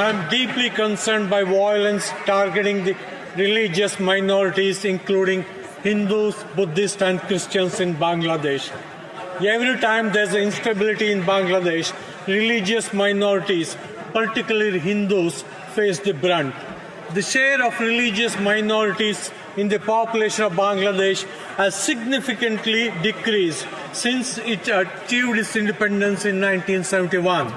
I am deeply concerned by violence targeting the religious minorities, including Hindus, Buddhists, and Christians in Bangladesh. Every time there's instability in Bangladesh, religious minorities, particularly Hindus, face the brunt. The share of religious minorities in the population of Bangladesh has significantly decreased since it achieved its independence in 1971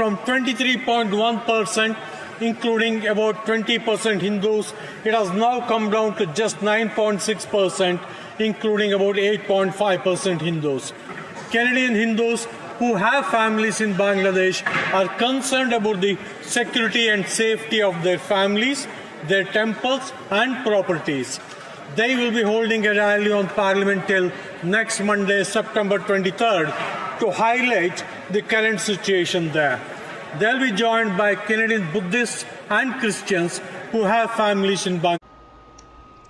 from 23.1%, including about 20% Hindus, it has now come down to just 9.6%, including about 8.5% Hindus. Canadian Hindus who have families in Bangladesh are concerned about the security and safety of their families, their temples, and properties. They will be holding a rally on Parliament till next Monday, September 23rd, to highlight the current situation there. They'll be joined by Canadian Buddhists and Christians who have families in Bangladesh.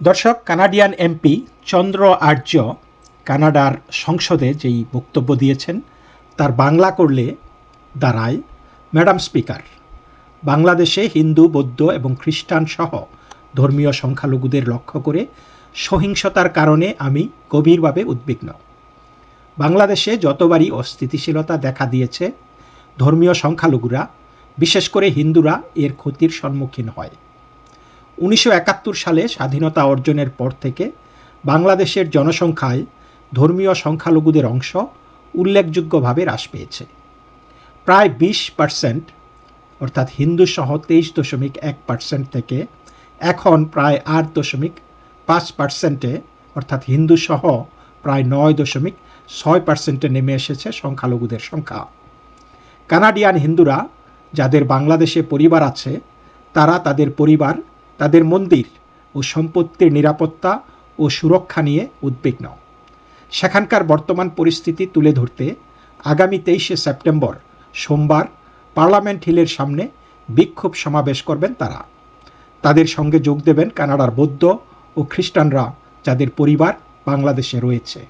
দর্শক, Canadian MP Chandra Arya কানাডার সংসদে যেই বক্তব্য দিয়েছেন, তার বাংলা করলে দাঁড়ায় madam speaker বাংলাদেশে হিন্দু, বৌদ্ধ এবং খ্রিস্টান সহ ধর্মীয় সংখ্যালঘুদের লক্ষ্য করে সহিংসতার কারণে আমি গভীরভাবে উদ্বিগ্ন বাংলাদেশে যতবারই অস্থিতিশীলতা দেখা দিয়েছে ধর্মীয় সংখ্যালঘুরা, বিশেষ করে হিন্দুরা, এর ক্ষতির সম্মুখীন হয়। উনিশশো একাত্তর সালে স্বাধীনতা অর্জনের পর থেকে বাংলাদেশের জনসংখ্যায় ধর্মীয় সংখ্যালঘুদের অংশ উল্লেখযোগ্যভাবে হ্রাস পেয়েছে। প্রায় বিশ পার্সেন্ট অর্থাৎ হিন্দু সহ তেইশ দশমিক এক পার্সেন্ট থেকে এখন প্রায় আট দশমিক পাঁচ পার্সেন্টে অর্থাৎ হিন্দু সহ প্রায় নয় দশমিক ছয় পার্সেন্টে নেমে এসেছে সংখ্যালঘুদের সংখ্যা। কানাডিয়ান হিন্দুরা যাদের বাংলাদেশে পরিবার আছে, তারা তাদের পরিবার, তাদের মন্দির ও সম্পত্তির নিরাপত্তা ও সুরক্ষা নিয়ে উদ্বিগ্ন। সেখানকার বর্তমান পরিস্থিতি তুলে ধরতে আগামী তেইশে সেপ্টেম্বর সোমবার পার্লামেন্ট হিলের সামনে বিক্ষোভ সমাবেশ করবেন তারা। তাদের সঙ্গে যোগ দেবেন কানাডার বৌদ্ধ ও খ্রিস্টানরা যাদের পরিবার বাংলাদেশে রয়েছে।